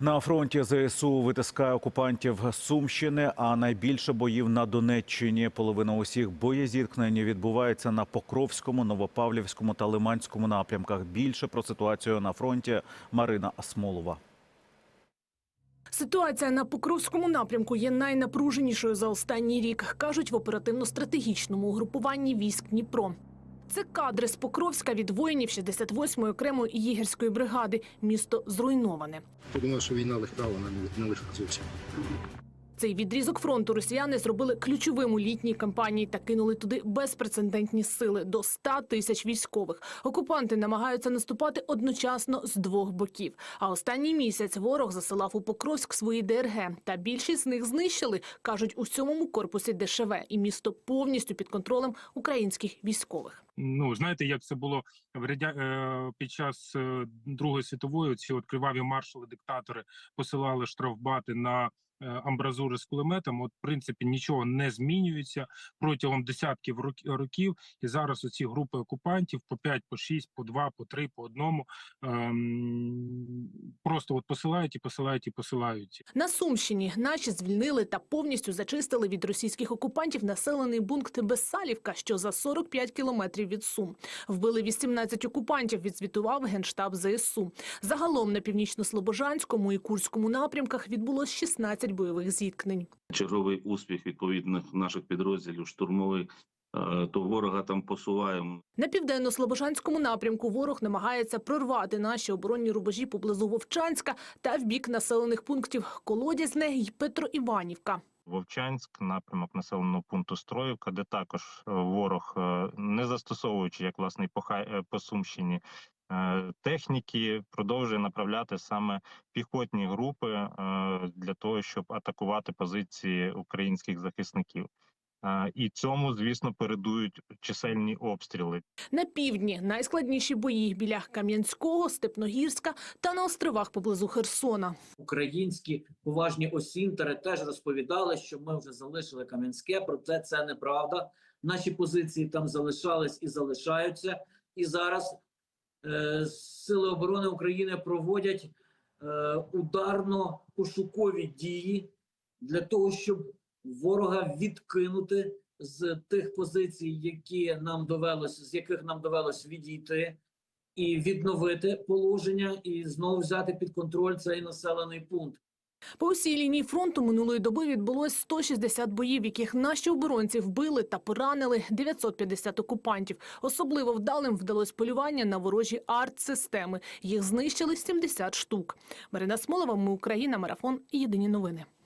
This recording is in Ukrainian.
На фронті ЗСУ витискає окупантів Сумщини, а найбільше боїв на Донеччині. Половина усіх боєзіткнень відбувається на Покровському, Новопавлівському та Лиманському напрямках. Більше про ситуацію на фронті Марина Асмолова. Ситуація на Покровському напрямку є найнапруженішою за останній рік, кажуть в оперативно-стратегічному угрупуванні військ Дніпро. Це кадри з Покровська від воїнів 68-ї окремої єгерської бригади. Місто зруйноване. Подумав, що війна легка, вона не легка зовсім. Цей відрізок фронту росіяни зробили ключовим у літній кампанії та кинули туди безпрецедентні сили до 100 тисяч військових. Окупанти намагаються наступати одночасно з двох боків. А останній місяць ворог засилав у Покровськ свої ДРГ. Та більшість з них знищили, кажуть, у сьомому корпусі ДШВ. І місто повністю під контролем українських військових. Ну знаєте, як це було в е, під час е, Другої світової. Ці от криваві маршали, диктатори посилали штрафбати на амбразури з кулеметом. От в принципі нічого не змінюється протягом десятків рок- років. І зараз оці групи окупантів по 5, по 6, по 2, по 3, по одному ем, просто от посилають і посилають і посилають. На Сумщині наші звільнили та повністю зачистили від російських окупантів населений пункт Бессалівка, що за 45 кілометрів від Сум. Вбили 18 окупантів, відзвітував генштаб ЗСУ. Загалом на північно-слобожанському і Курському напрямках відбулось 16 бойових зіткнень. черговий успіх відповідних наших підрозділів штурмовий, е, то ворога там посуваємо. На південно-слобожанському напрямку ворог намагається прорвати наші оборонні рубежі поблизу Вовчанська та в бік населених пунктів Колодязне й Петроіванівка. Вовчанськ, напрямок населеного пункту Строївка, де також е, ворог, е, не застосовуючи як власне по, Сумщині техніки, продовжує направляти саме піхотні групи е, для того, щоб атакувати позиції українських захисників. Е, І цьому, звісно, передують чисельні обстріли. На півдні найскладніші бої біля Кам'янського, Степногірська та на островах поблизу Херсона. Українські поважні осінтери теж розповідали, що ми вже залишили Кам'янське, проте це неправда. Наші позиції там залишались і залишаються. І зараз е, Сили оборони України проводять е, ударно-пошукові дії для того, щоб ворога відкинути з тих позицій, які нам довелося, з яких нам довелось відійти, і відновити положення, і знову взяти під контроль цей населений пункт. По усій лінії фронту минулої доби відбулось 160 боїв, яких наші оборонці вбили та поранили 950 окупантів. Особливо вдалим вдалось полювання на ворожі арт-системи. Їх знищили 70 штук. Марина Смолова, ми Україна, марафон. Єдині новини.